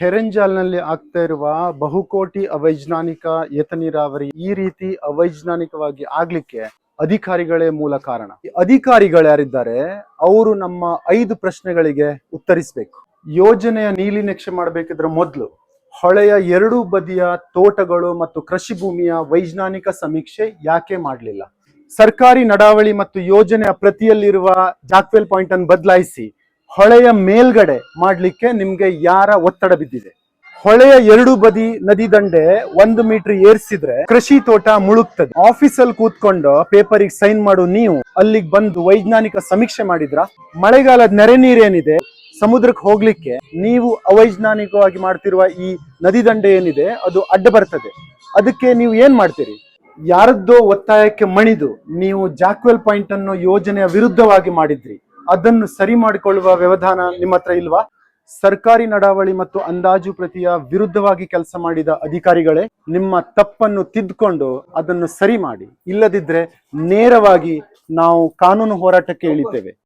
ಹೆರೆಂಜಾಲ್ನಲ್ಲಿ ಆಗ್ತಾ ಇರುವ ಬಹುಕೋಟಿ ಅವೈಜ್ಞಾನಿಕ ಏತ ನೀರಾವರಿ ಈ ರೀತಿ ಅವೈಜ್ಞಾನಿಕವಾಗಿ ಆಗ್ಲಿಕ್ಕೆ ಅಧಿಕಾರಿಗಳೇ ಮೂಲ ಕಾರಣ. ಈ ಅಧಿಕಾರಿಗಳು ಯಾರಿದ್ದಾರೆ? ಅವರು ನಮ್ಮ ಐದು ಪ್ರಶ್ನೆಗಳಿಗೆ ಉತ್ತರಿಸಬೇಕು. ಯೋಜನೆಯ ನೀಲಿ ನಕ್ಷೆ ಮಾಡಬೇಕಿದ್ರೆ ಮೊದಲು ಹೊಳೆಯ ಎರಡೂ ಬದಿಯ ತೋಟಗಳು ಮತ್ತು ಕೃಷಿ ಭೂಮಿಯ ವೈಜ್ಞಾನಿಕ ಸಮೀಕ್ಷೆ ಯಾಕೆ ಮಾಡಲಿಲ್ಲ? ಸರ್ಕಾರಿ ನಡಾವಳಿ ಮತ್ತು ಯೋಜನೆಯ ಪ್ರತಿಯಲ್ಲಿರುವ ಜಾಕ್ವೆಲ್ ಪಾಯಿಂಟ್ ಅನ್ನು ಬದಲಾಯಿಸಿ ಹೊಳೆಯ ಮೇಲ್ಗಡೆ ಮಾಡಲಿಕ್ಕೆ ನಿಮ್ಗೆ ಯಾರ ಒತ್ತಡ ಬಿದ್ದಿದೆ? ಹೊಳೆಯ ಎರಡು ಬದಿ ನದಿ ದಂಡೆ ಒಂದು ಮೀಟರ್ ಏರ್ಸಿದ್ರೆ ಕೃಷಿ ತೋಟ ಮುಳುಗ್ತದೆ. ಆಫೀಸಲ್ಲಿ ಕೂತ್ಕೊಂಡು ಪೇಪರಿಗೆ ಸೈನ್ ಮಾಡು ನೀವು. ಅಲ್ಲಿಗೆ ಬಂದು ವೈಜ್ಞಾನಿಕ ಸಮೀಕ್ಷೆ ಮಾಡಿದ್ರ? ಮಳೆಗಾಲದ ನೆರೆ ನೀರೇನಿದೆ? ಸಮುದ್ರಕ್ಕೆ ಹೋಗ್ಲಿಕ್ಕೆ ನೀವು ಅವೈಜ್ಞಾನಿಕವಾಗಿ ಮಾಡ್ತಿರುವ ಈ ನದಿ ದಂಡೆ ಏನಿದೆ, ಅದು ಅಡ್ಡ ಬರ್ತದೆ. ಅದಕ್ಕೆ ನೀವು ಏನ್ ಮಾಡ್ತೀರಿ? ಯಾರದ್ದೋ ಒತ್ತಾಯಕ್ಕೆ ಮಣಿದು ನೀವು ಜಾಕ್ವೆಲ್ ಪಾಯಿಂಟ್ ಅನ್ನು ಯೋಜನೆಯ ವಿರುದ್ಧವಾಗಿ ಮಾಡಿದ್ರಿ. ಅದನ್ನು ಸರಿ ಮಾಡಿಕೊಳ್ಳುವ ವ್ಯವಧಾನ ನಿಮ್ಮ ಹತ್ರ ಇಲ್ವಾ? ಸರ್ಕಾರಿ ನಡಾವಳಿ ಮತ್ತು ಅಂದಾಜು ಪ್ರತಿಯ ವಿರುದ್ಧವಾಗಿ ಕೆಲಸ ಮಾಡಿದ ಅಧಿಕಾರಿಗಳೇ, ನಿಮ್ಮ ತಪ್ಪನ್ನು ತಿದ್ದುಕೊಂಡು ಅದನ್ನು ಸರಿ ಮಾಡಿ. ಇಲ್ಲದಿದ್ರೆ ನೇರವಾಗಿ ನಾವು ಕಾನೂನು ಹೋರಾಟಕ್ಕೆ ಇಳಿತೇವೆ.